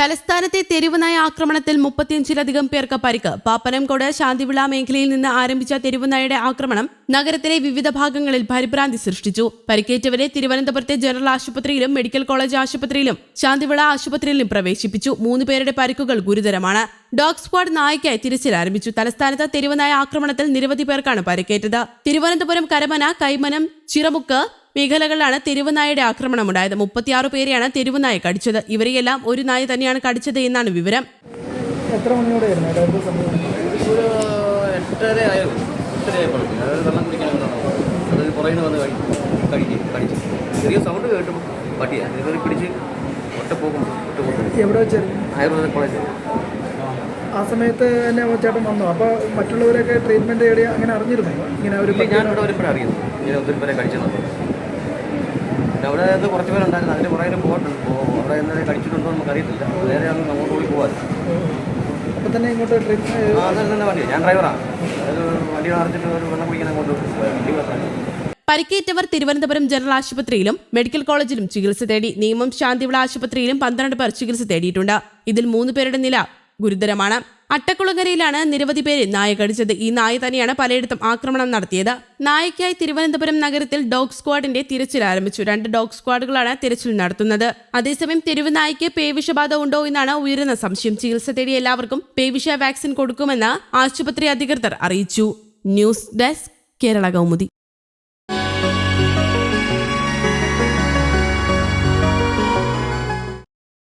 തലസ്ഥാനത്തെ തെരുവുനായ ആക്രമണത്തിൽ മുപ്പത്തിയഞ്ചിലധികം പേർക്ക് പരിക്ക്. പാപ്പനംകോട് ശാന്തിവിള മേഖലയിൽ നിന്ന് ആരംഭിച്ച തെരുവുനായയുടെ ആക്രമണം നഗരത്തിലെ വിവിധ ഭാഗങ്ങളിൽ പരിഭ്രാന്തി സൃഷ്ടിച്ചു. പരിക്കേറ്റവരെ തിരുവനന്തപുരത്തെ ജനറൽ ആശുപത്രിയിലും മെഡിക്കൽ കോളേജ് ആശുപത്രിയിലും ശാന്തിവിള ആശുപത്രിയിലും പ്രവേശിപ്പിച്ചു. മൂന്ന് പേരുടെ പരിക്കുകൾ ഗുരുതരമാണ്. ഡോഗ് സ്ക്വാഡ് നായ്ക്കായി തിരച്ചിൽ ആരംഭിച്ചു. തലസ്ഥാനത്ത് തെരുവുനായ ആക്രമണത്തിൽ നിരവധി പേർക്കാണ് പരിക്കേറ്റത്. തിരുവനന്തപുരം കരമന കൈമനം ചിറമുക്ക് മേഖലകളിലാണ് തെരുവുനായയുടെ ആക്രമണമുണ്ടായത് മുപ്പത്തിയാറ് പേരെയാണ് തെരുവുനായ കടിച്ചത്. ഇവരെയെല്ലാം ഒരു നായ തന്നെയാണ് കടിച്ചത് എന്നാണ് വിവരം. എത്ര മണിയോടെയായിരുന്നു? ഒരു എട്ടര ആയിരുന്നു എട്ടര ആയപ്പോൾ അതായത് വെള്ളം കുടിക്കാൻ വന്നതാണ് അത് പുറകിൽ നിന്ന് വന്ന് കഴി കഴിക്കും കഴിച്ചു ചെറിയ സൗണ്ട് കേട്ടു പട്ടിയാണ് ഇവർ പിടിച്ച് ഒറ്റ പോകും ഒറ്റ പോകും എവിടെ വെച്ചായിരുന്നു? ആയുർവേദ കോളേജ് ആ സമയത്ത് തന്നെ ചേട്ടൻ വന്നു. അപ്പോൾ മറ്റുള്ളവരൊക്കെ ട്രീറ്റ്മെന്റ് തേടി അങ്ങനെ അറിഞ്ഞിരുന്നു? ഇങ്ങനെ ഒരു ഞാൻ ഇവിടെ അറിയുന്നു ഇങ്ങനെ ഒത്തിരി പേരെ കഴിച്ചു അവിടെ നിന്ന് കുറച്ച് പേരുണ്ടായിരുന്നു. അതിന് പുറകിൽ പോയിട്ടുണ്ട് അപ്പോൾ അവിടെ എന്തെങ്കിലും കഴിച്ചിട്ടുണ്ടോ നമുക്ക് അറിയത്തില്ല നേരെ അന്ന് അങ്ങോട്ട് പോയി പോകാൻ അപ്പോൾ തന്നെ ഇങ്ങോട്ട് ട്രിപ്പ് അതല്ല തന്നെ വണ്ടി ഞാൻ ഡ്രൈവറാണ് അതായത് വണ്ടി നിറച്ചിട്ട് ഒരു വെള്ളം കുടിക്കാൻ അങ്ങോട്ട്. വണ്ടി വെക്കാൻ പരിക്കേറ്റവർ തിരുവനന്തപുരം ജനറൽ ആശുപത്രിയിലും മെഡിക്കൽ കോളേജിലും ചികിത്സ തേടി. നിയമം ശാന്തിവിള ആശുപത്രിയിലും പന്ത്രണ്ട് പേർ ചികിത്സ തേടിയിട്ടുണ്ട്. ഇതിൽ മൂന്ന് പേരുടെ നില ഗുരുതരമാണ്. അട്ടക്കുളങ്ങരയിലാണ് നിരവധി പേരെ നായ കടിച്ചത്. ഈ നായ തന്നെയാണ് പലയിടത്തും ആക്രമണം നടത്തിയത്. നായയ്ക്കായി തിരുവനന്തപുരം നഗരത്തിൽ ഡോഗ് സ്ക്വാഡിന്റെ തിരച്ചിൽ ആരംഭിച്ചു. രണ്ട് ഡോഗ് സ്ക്വാഡുകളാണ് തിരച്ചിൽ നടത്തുന്നത്. അതേസമയം തെരുവ് നായ്ക്ക് പേവിഷബാധ ഉണ്ടോ എന്നാണ് ഉയരുന്ന സംശയം. ചികിത്സ തേടി എല്ലാവർക്കും പേവിഷ വാക്സിൻ കൊടുക്കുമെന്ന് ആശുപത്രി അധികൃതർ അറിയിച്ചു. News desk Kerala Kaumudi.